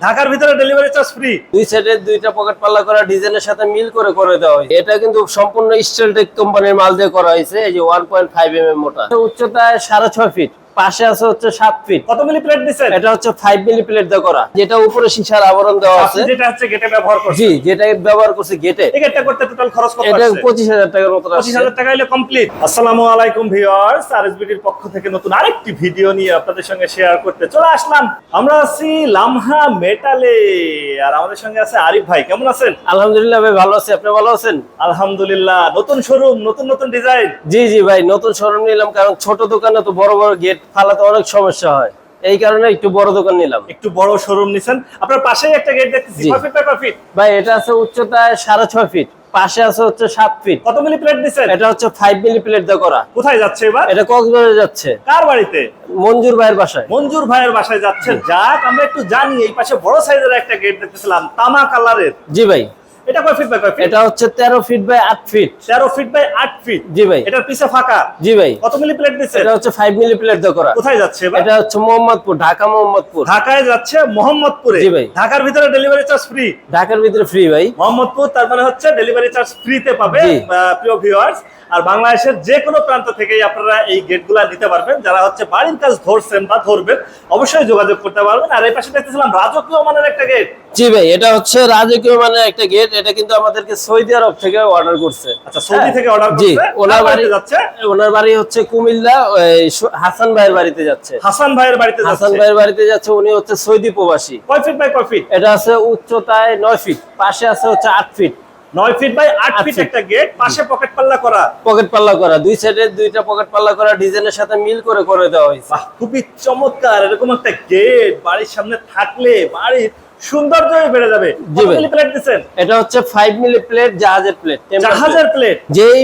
ঢাকার ভিতরে delivery charge free দুই সাইডে দুইটা পকেট পাল্লা করা ডিজাইনের সাথে মিল করে করে দেওয়া হয়েছে। এটা কিন্তু সম্পূর্ণ স্টিল টেক কোম্পানির মাল দিয়ে করা হয়েছে এই যে one point five M M মোটা। উচ্চতায় সাড়ে ছয় ফিট পাশে আছে হচ্ছে সাত ফিট কত মিলি প্লেট এটা হচ্ছে মিলি প্লেট দিয়ে করা। যেটা উপরে সীসার আবরণ দেওয়া আছে। যেটা হচ্ছে গেটে ব্যবহার করছেন। জি যেটা ব্যবহার করছে গেটে করতে টোটাল খরচ কত এটা আসছে? পঁচিশ হাজার টাকার মতো পঁচিশ হাজার টাকা হলে কমপ্লিট আসসালামু আলাইকুম ভিউয়ার্স আরএসবিটির পক্ষ থেকে নতুন আরেকটি ভিডিও নিয়ে আপনাদের সঙ্গে শেয়ার করতে চলে আসলাম। আমরা আছি লামহা মেটালে আর আমাদের সঙ্গে আছে আরিফ ভাই। কেমন আছেন? আলহামদুলিল্লাহ ভাই ভালো আছি। আপনি ভালো আছেন? আলহামদুলিল্লাহ নতুন শোরুম নতুন নতুন ডিজাইন জি জি ভাই নতুন শোরুম নিলাম কারণ ছোট দোকানে তো বড় বড় গেট ফালাতে অনেক সমস্যা হয়। এই কারণে একটু বড় দোকান নিলাম। একটু বড় শোরুম নিছেন। আপনার পাশেই একটা গেট দেখতেছি। ফিট ভাই এটা আছে উচ্চতায় সাড়ে ছয় ফিট পাশে আছে হচ্ছে সাত ফিট কত মিলি প্লেট দিচ্ছেন এটা হচ্ছে ফাইভ মিলি প্লেট দিয়ে করা। কোথায় যাচ্ছে এবার? এটা কক্সবাজারে যাচ্ছে। কার বাড়িতে? মঞ্জুর ভাইয়ের বাসায়। মঞ্জুর ভাইয়ের বাসায় যাচ্ছে যাক আমরা একটু জানি এই পাশে বড় সাইজের একটা গেট দেখতেছিলাম তামা কালারের জি ভাই। এটা কয় ফিট বাই কয় ফিট এটা হচ্ছে তেরো ফিট বাই 8 ফিট তেরো ফিট বাই 8 ফিট জি ভাই। এটার পিছে ফাঁকা? জি ভাই। কত মিলি প্লেট দিচ্ছে? এটা হচ্ছে ফাইভ মিলি প্লেট দিয়ে করা। কোথায় যাচ্ছে ভাই এটা হচ্ছে মোহাম্মদপুর ঢাকা মোহাম্মদপুর। ঢাকায় যাচ্ছে মোহাম্মদপুরে। জি ভাই। ঢাকার ভিতরে ডেলিভারি চার্জ ফ্রি ঢাকার ভিতরে ফ্রি ভাই। মোহাম্মদপুর তার মানে হচ্ছে ডেলিভারি চার্জ ফ্রি তে পাবে প্রিয় ভিউয়ার্স আর বাংলাদেশের যে কোনো প্রান্ত থেকেই আপনারা এই গেটগুলা নিতে পারবেন। যারা হচ্ছে বাড়ির কাজ ধরছেন বা ধরবেন অবশ্যই যোগাযোগ করতে পারবেন। আর এই পাশে দেখতেছিলাম রাজকীয় মানের একটা গেট। জি ভাই এটা হচ্ছে রাজকীয় মানে একটা গেট। এটা কিন্তু আমাদেরকে সৌদি আরব থেকে অর্ডার করছে। আচ্ছা সৌদি হ্যাঁ। থেকে অর্ডার করছে। ওনার বাড়ি যাচ্ছে? ওনার বাড়ি হচ্ছে কুমিল্লা হাসান ভাইয়ের বাড়িতে যাচ্ছে। হাসান ভাইয়ের বাড়িতে হাসান ভাইয়ের বাড়িতে যাচ্ছে উনি হচ্ছে সৌদি প্রবাসী। কয় ফিট বাই কয় ফিট? এটা আছে উচ্চতায় নয় ফিট পাশে আছে হচ্ছে আট ফিট। নয় ফিট বাই আট ফিট একটা গেট পাশে পকেট পাল্লা করা। পকেট পাল্লা করা। দুই সাইডে দুইটা পকেট পাল্লা করা ডিজাইনের সাথে মিল করে করে দেওয়া হয়েছে। খুবই চমৎকার। এরকম একটা গেট বাড়ির সামনে থাকলে বাড়ির সৌন্দর্য বেড়ে যাবে। প্লেট দিচ্ছেন? এটা হচ্ছে মিলি প্লেট জাহাজের প্লেট জাহাজের প্লেট যেই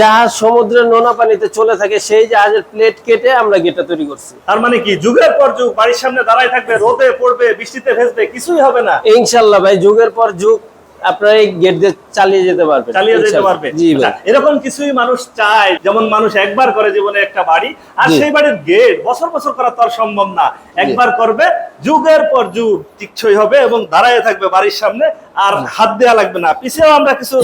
জাহাজ সমুদ্রের নোনা পানিতে চলে থাকে সেই জাহাজের প্লেট কেটে আমরা গেটটা তৈরি করছি। তার মানে কি যুগের পর যুগ বাড়ির সামনে দাঁড়ায় থাকবে রোদে পড়বে বৃষ্টিতে ভেজবে কিছুই হবে না। ইনশাল্লাহ ভাই যুগের পর যুগ। আপনারা এই গেট দিয়ে চালিয়ে যেতে পারবেন। চালিয়ে যেতে পারবেন। আচ্ছা, এরকম কিছুই মানুষ চায় যেমন মানুষ একবার করে জীবনে একটা বাড়ি আর সেই বাড়ির গেট বছর বছর করা তো আর সম্ভব না। একবার করবে যুগের পর যুগ টিকছই হবে এবং দাঁড়ায় থাকবে বাড়ির সামনে আর হাত দেওয়া লাগবে না। পিছিয়েও আমরা কিছু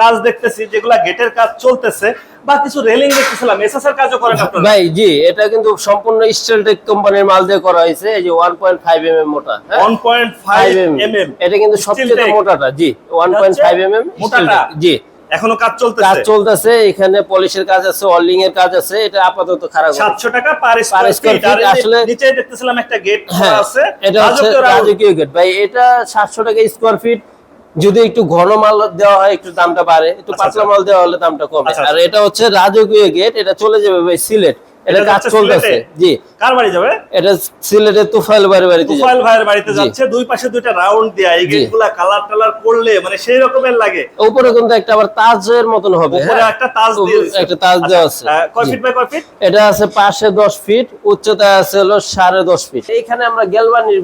কাজ দেখতেছি যেগুলা গেটের কাজ চলতেছে বা কিছু রেলিং দেখতেছিলাম। এর কাজও করেন আপনারা? ভাই জি এটা কিন্তু সম্পূর্ণ স্টেলটেক কোম্পানির মাল দিয়ে করা হয়েছে। এই যে one point five M M মোটা হ্যাঁ? 1.5 mm এটা কিন্তু সবচেয়ে মোটাটা জি one point five M M মোটাটা? জি। এখনও কাজ কাজ চলতেছে চলতেছে এখানে পলিশের কাজ আছে এর কাজ আছে এটা আপাতত খারাপ হবে। সাতশো টাকা পার স্কয়ার ফিট আসলে- নিচে দেখতেছিলাম একটা গেট হ্যাঁ আছে। এটা হচ্ছে রাজকীয় গেট ভাই এটা সাতশো টাকা স্কোয়ার ফিট যদি একটু ঘন মাল দেওয়া হয় একটু দামটা বাড়ে। একটু আচ্ছা, পাতলা আচ্ছা। মাল দেওয়া হলে দামটা কমে। আচ্ছা, আর। এটা হচ্ছে রাজকীয় গেট এটা চলে যাবে ভাই সিলেট। এটা কাজ চলতেছে। জি। কার বাড়ি যাবে? এটা সিলেটের তুফাইল বাড়ি বাড়িতে তুফাইল ভাইয়ের বাড়িতে যাচ্ছে দুই পাশে দুইটা রাউন্ড দেয়া এই। গেটগুলা কালার টালার করলে মানে সেই রকমের লাগে। উপরে কিন্তু একটা আবার তাজের মতন হবে উপরে হ্যাঁ? একটা তাজ দিয়ে একটা তাজ দেওয়া আছে। আচ্ছা, কয় ফিট বাই কয় ফিট এটা আছে পাশে দশ ফিট উচ্চতা আছে হলো সাড়ে দশ ফিট এইখানে আমরা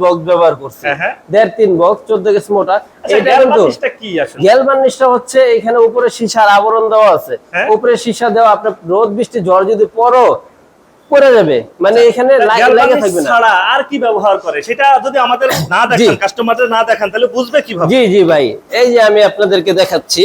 বক্স ব্যবহার করছি। হ্যাঁ, হ্যাঁ। দেড় তিন বক্স চোদ্দ কেস মোটা। আচ্ছা এটা কিন্তু কি আসলে? গ্যালভানিশটা হচ্ছে এখানে উপরে সীসার আবরণ দেওয়া আছে। উপরে সীসা দেওয়া আপনার রোদ বৃষ্টি ঝড় যদি পড়ো পড়ে যাবে। মানে এখানে লাগে গ্যাল লাগে বানিশ থাকবে না। ছাড়া আর কি ব্যবহার করে? সেটা যদি আমাদের না দেখান। কাস্টমারদের না দেখান তাহলে বুঝবে কীভাবে? জি জি ভাই। এই যে আমি আপনাদেরকে দেখাচ্ছি।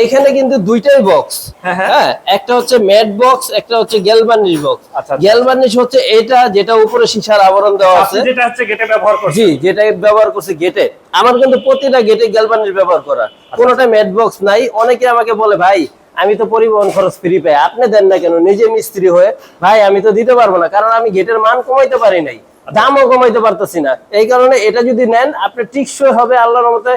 এইখানে কিন্তু দুইটাই বক্স হ্যাঁ, হ্যাঁ। হ্যাঁ একটা হচ্ছে ম্যাট বক্স একটা হচ্ছে গ্যালভানিশ বক্স আচ্ছা, আচ্ছা। গ্যালভানিশ হচ্ছে এটা যেটা উপরে সীসার আবরণ দেওয়া আছে। যেটা হচ্ছে গেটে ব্যবহার করছেন। জি যেটা ব্যবহার করছে গেটে আমার কিন্তু প্রতিটা গেটে গ্যালভানিশ ব্যবহার করা। আচ্ছা, কোনোটা ম্যাট বক্স নাই। অনেকে আমাকে বলে ভাই আমি তো পরিবহন খরচ ফ্রি পাই। আপনি দেন না কেন? নিজে মিস্ত্রি হয়ে, ভাই, আমি তো দিতে পারব না, কারণ আমি গেটের মান কমাইতে পারি নাই। দামও কমাইতে পারতেছি না। এই কারণে এটা যদি নেন, আপনি টিকসই হবে আল্লাহর মতে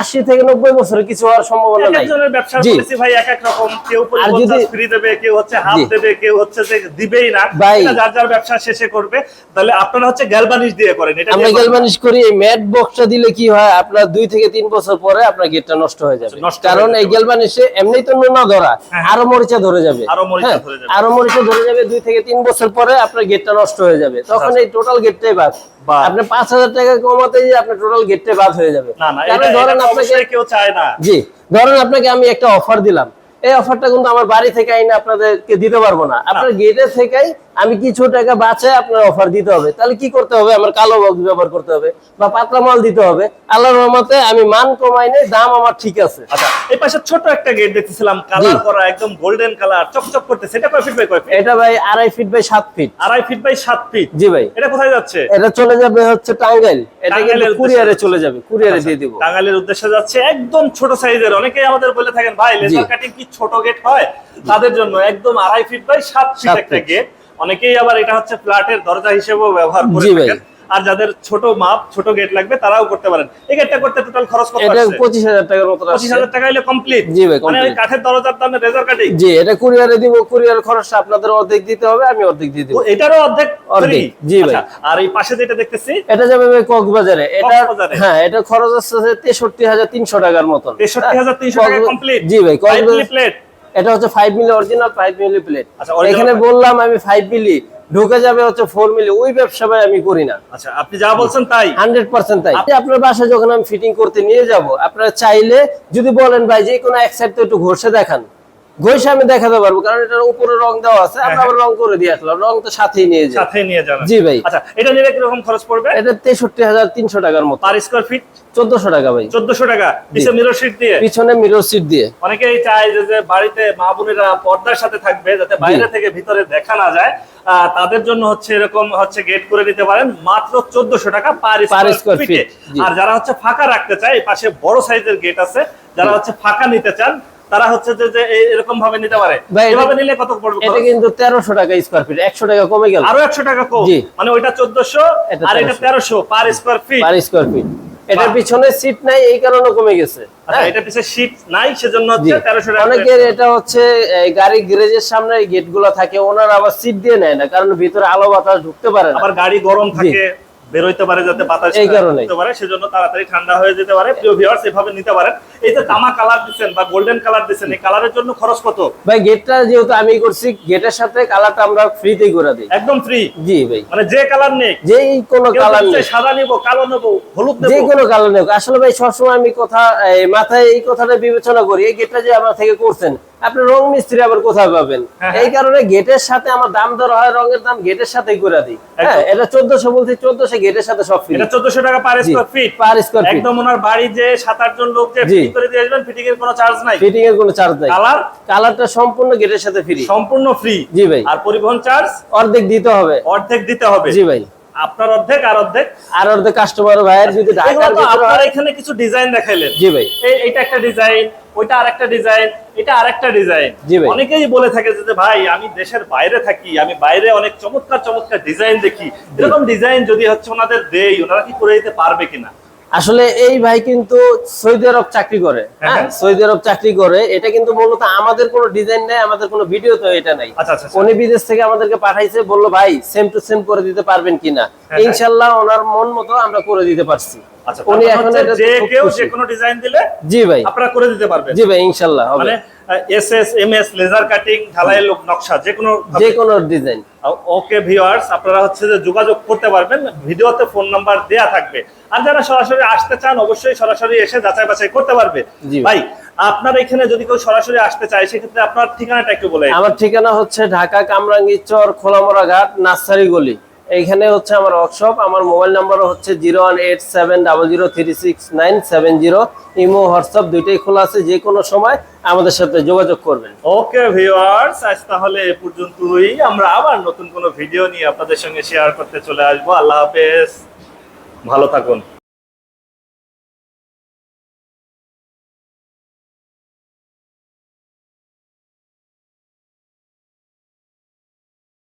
আশি থেকে নব্বই বছরের কিছু হওয়ার সম্ভাবনা নাই। ব্যবসার ভাই এক এক রকম। কেউ আর ফ্রি দেবে কেউ হচ্ছে হাফ দেবে কেউ হচ্ছে যে দিবেই না। যার যার ব্যবসা শেষে করবে। তাহলে আপনারা হচ্ছে গ্যালবানিশ দিয়ে করেন। এটা আমরা? গ্যালভানিশ করি এই ম্যাট বক্সটা দিলে কি হয় আপনার দুই থেকে তিন বছর পরে আপনার গেটটা নষ্ট হয়ে যাবে। কারণ এই গ্যালভানিশে এমনি তো নোনা ধরা হ্যাঁ। আরও মরিচা ধরে যাবে। আরও মরিচা হ্যাঁ, ধরে যাবে। আরও মরিচা ধরে যাবে দুই থেকে তিন বছর পরে আপনার গেটটা নষ্ট হয়ে যাবে। তখন এই টোটাল গেটটাই বাদ। আপনি পাঁচ হাজার টাকা কমাতে যে আপনার টোটাল গেটটা বাদ হয়ে যাবে। না না ধরেন আপনাকে কেউ চায় না। জি ধরেন আপনাকে আমি একটা অফার দিলাম। এই অফারটা কিন্তু আমার বাড়ি থেকে আইনে আপনাদেরকে দিতে পারব না। আপনার গেটে থেকেই আমি কিছু টাকা বাঁচে আপনার অফার দিতে হবে। তাহলে কি করতে হবে? আমার কালো বক্স ব্যবহার করতে হবে বা পাতলা মাল দিতে হবে। আল্লাহর রহমতে আমি মান কমাই নেই দাম আমার ঠিক আছে। আচ্ছা এই পাশে ছোট একটা গেট দেখতেছিলাম কালার করা একদম গোল্ডেন কালার চকচক করতে সেটা কয় ফিট বাই কয় ফিট এটা ভাই আড়াই ফিট বাই সাত ফিট আড়াই ফিট বাই সাত ফিট জি ভাই। এটা কোথায় যাচ্ছে? এটা চলে যাবে হচ্ছে টাঙ্গাইল। এটা কিন্তু টাঙ্গাইলের কুরিয়ারে চলে যাবে কুরিয়ারে দিয়ে দিব। টাঙ্গাইলের উদ্দেশ্যে যাচ্ছে একদম ছোট সাইজের অনেকেই আমাদের বলে থাকেন ভাই লেজার কাটিং কি ছোট গেট হয় তাদের জন্য একদম আড়াই ফিট বাই সাত ফিট একটা গেট অনেকেই আবার এটা হচ্ছে ফ্ল্যাটের দরজা হিসেবেও ব্যবহার করে থাকেন। আর যাদের ছোট মাপ ছোট গেট লাগবে তারাও করতে পারেন। এই গেটটা করতে টোটাল খরচ কত এটা আসছে? পঁচিশ হাজার টাকার মতো আসছে। হাজার টাকা হলে কমপ্লিট জি ভাই, মানে ওই কাঠের দরজার দামে রেজার কাটিং জি এটা কুরিয়ারে দিব কুরিয়ার খরচটা আপনাদের অর্ধেক দিতে হবে আমি অর্ধেক দিয়ে দিব। এটারও অর্ধেক অর্ধেক, জি ভাই। আচ্ছা, আর এই পাশে যেটা দেখতেছি? এটা যাবে ভাই কক্সবাজারে। এটা হ্যাঁ এটা খরচ আসছে হাজার তিনশো টাকার মত তেষট্টি হাজার তিনশো টাকা কমপ্লিট জি ভাই কক্সবাজার প্লেট এটা হচ্ছে five milli original five milli plate আচ্ছা, এখানে বললাম আমি ফাইভ মিলি ঢুকে যাবে হচ্ছে ফোর মিলি ওই ব্যবসা ভাই আমি করি না। আচ্ছা আপনি যা বলছেন তাই। হান্ড্রেড পার্সেন্ট তাই। আপনি আপনার বাসায় যখন আমি ফিটিং করতে নিয়ে যাব আপনারা চাইলে যদি বলেন ভাই যে কোনো এক সাইড তো একটু ঘষে দেখান। ঘষে আমি দেখাতে পারব কারণ এটার উপরে রং দেওয়া আছে আমরা আবার রং করে দিয়ে আসলাম রং তো সাথেই নিয়ে যাই সাথে নিয়ে যাবেন জি ভাই। আচ্ছা এটা নিলে কীরকম খরচ পড়বে? এটা তেষট্টি হাজার তিনশো টাকার মতো। পার স্কোয়ার ফিট চোদ্দশো টাকা ভাই। চোদ্দশো টাকা। পিছে মিরর শিট দিয়ে? পিছনে মিরর সিট দিয়ে। অনেকেই চায় যে বাড়িতে মা বোনেরা পর্দার সাথে থাকবে যাতে বাইরে থেকে ভিতরে দেখা না যায়। তাদের জন্য হচ্ছে এরকম হচ্ছে গেট করে দিতে পারেন মাত্র চোদ্দশো টাকা পার স্কোয়ার ফিটে। আর যারা হচ্ছে ফাঁকা রাখতে চায় পাশে বড় সাইজের গেট আছে যারা হচ্ছে ফাঁকা নিতে চান তারা হচ্ছে যে এরকম ভাবে নিতে পারে। এভাবে নিলে কত পড়বে এটা কিন্তু তেরোশো টাকা স্কোয়ার ফিট একশো টাকা কমে গেল। আরও একশো টাকা কম। মানে ওইটা চোদ্দশো এটা আর এটা 1300 per square feet per square feet এটার পিছনে সিট নাই এই কারণে কমে গেছে। আচ্ছা হ্যাঁ? এটা পিছে শীট নাই সেজন্য হচ্ছে তেরোশো টাকা অনেকের এটা হচ্ছে এই গাড়ি গ্যারেজের সামনে গেটগুলা থাকে ওনারা আবার সিট দিয়ে নেয় না কারণ ভিতরে আলো বাতাস ঢুকতে পারে না। আবার গাড়ি গরম থাকে বেরোইতে পারে যাতে বাতাস এই পারে সেজন্য তাড়াতাড়ি ঠান্ডা হয়ে যেতে পারে। প্রিয় ভিউয়ার্স এভাবে নিতে পারেন। এই যে তামা কালার দিচ্ছেন বা গোল্ডেন কালার এই কালারের জন্য খরচ কত? ভাই গেটটা যেহেতু আমি করছি গেটের সাথে কালারটা আমরা ফ্রিতেই করে দিই। একদম ফ্রি জি ভাই। মানে যে কালার নেই যেই কোনো কালার নেই সাদা নিব কালো নেব হলুদ যে নেব কোনো কালার নেই আসলে ভাই সবসময় আমি কথা মাথায় এই কথাটা বিবেচনা করি এই গেটটা যে আমার থেকে করছেন আপনি রং মিস্ত্রি আবার কোথায় পাবেন? হ্যাঁ, এই কারণে গেটের সাথে আমার দাম ধরা হয় রঙের দাম গেটের সাথেই করে দিই। হ্যাঁ এটা চোদ্দশো বলতে চোদ্দশো গেটের সাথে সব ফ্রি এটা চোদ্দশো টাকা per square feet per square feet। একদম ওনার বাড়ি যে সাত আট জন লোক যে। ফিটিং করে দিয়ে আসবেন ফিটিং এর কোনো চার্জ নাই। ফিটিং এর কোনো চার্জ নাই। কালার কালারটা সম্পূর্ণ গেটের সাথে ফ্রি সম্পূর্ণ ফ্রি জি ভাই। আর পরিবহন চার্জ অর্ধেক দিতে হবে। অর্ধেক দিতে হবে। জি ভাই। আপনার অর্ধেক আর অর্ধেক? আর অর্ধেক কাস্টমার ভাইয়ের যদি ঢাকার আপনার এখানে কিছু ডিজাইন দেখাইলেন। জি ভাই। এইটা একটা ডিজাইন ওইটা আরেকটা ডিজাইন এটা আরেকটা ডিজাইন। অনেকেই বলে থাকে যে ভাই আমি দেশের বাইরে থাকি আমি বাইরে অনেক চমৎকার চমৎকার ডিজাইন দেখি। এরকম ডিজাইন যদি হচ্ছে ওনাদের দেই ওনারা কি করে দিতে পারবে কিনা? আসলে এই ভাই কিন্তু সৌদি আরব চাকরি করে হ্যাঁ হ্যাঁ। সৌদি আরব চাকরি করে। এটা কিন্তু মূলত আমাদের কোনো ডিজাইন নাই আমাদের কোনো ভিডিও তো এটা নাই। আচ্ছা আচ্ছা আচ্ছা। উনি বিদেশ থেকে আমাদেরকে পাঠাইছে বলল ভাই সেম টু সেম করে দিতে পারবেন কিনা? হ্যাঁ। ইনশাল্লাহ ওনার মন মতো আমরা করে দিতে পারছি। উনি এখন হচ্ছে এটাতে যে কেউ যে কোনো ডিজাইন দিলে জি ভাই। আপনারা করে দিতে পারবেন। জি ভাই ইনশাল্লাহ হবে। S S M S laser cutting ঢালাই লোক নকশা যে কোনো যে কোনো ডিজাইন ওকে ভিউয়ার্স আপনারা হচ্ছে যে যোগাযোগ করতে পারবেন ভিডিওতে ফোন নাম্বার দেয়া থাকবে। আর যারা সরাসরি আসতে চান অবশ্যই সরাসরি এসে যাচাই বাছাই করতে পারবে। ভাই। আপনার এখানে যদি কেউ সরাসরি আসতে চায় সেক্ষেত্রে আপনার ঠিকানাটা একটু বলে আমার ঠিকানা হচ্ছে ঢাকা কামরাঙ্গি চর খোলামোড়া ঘাট নার্সারি গলি। এইখানে হচ্ছে আমার ওয়ার্কশপ আমার মোবাইল নাম্বার হচ্ছে zero one eight seven double zero three six nine seven zero. Imo, WhatsApp দুইটাই খোলা আছে, যে কোনো সময় আমাদের সাথে যোগাযোগ করবেন। ওকে ভিউয়ার্স, আজ তাহলে এ পর্যন্তই। আমরা আবার নতুন কোনো ভিডিও নিয়ে আপনাদের সঙ্গে শেয়ার করতে চলে আসব। আল্লাহ হাফেজ। ভালো থাকুন।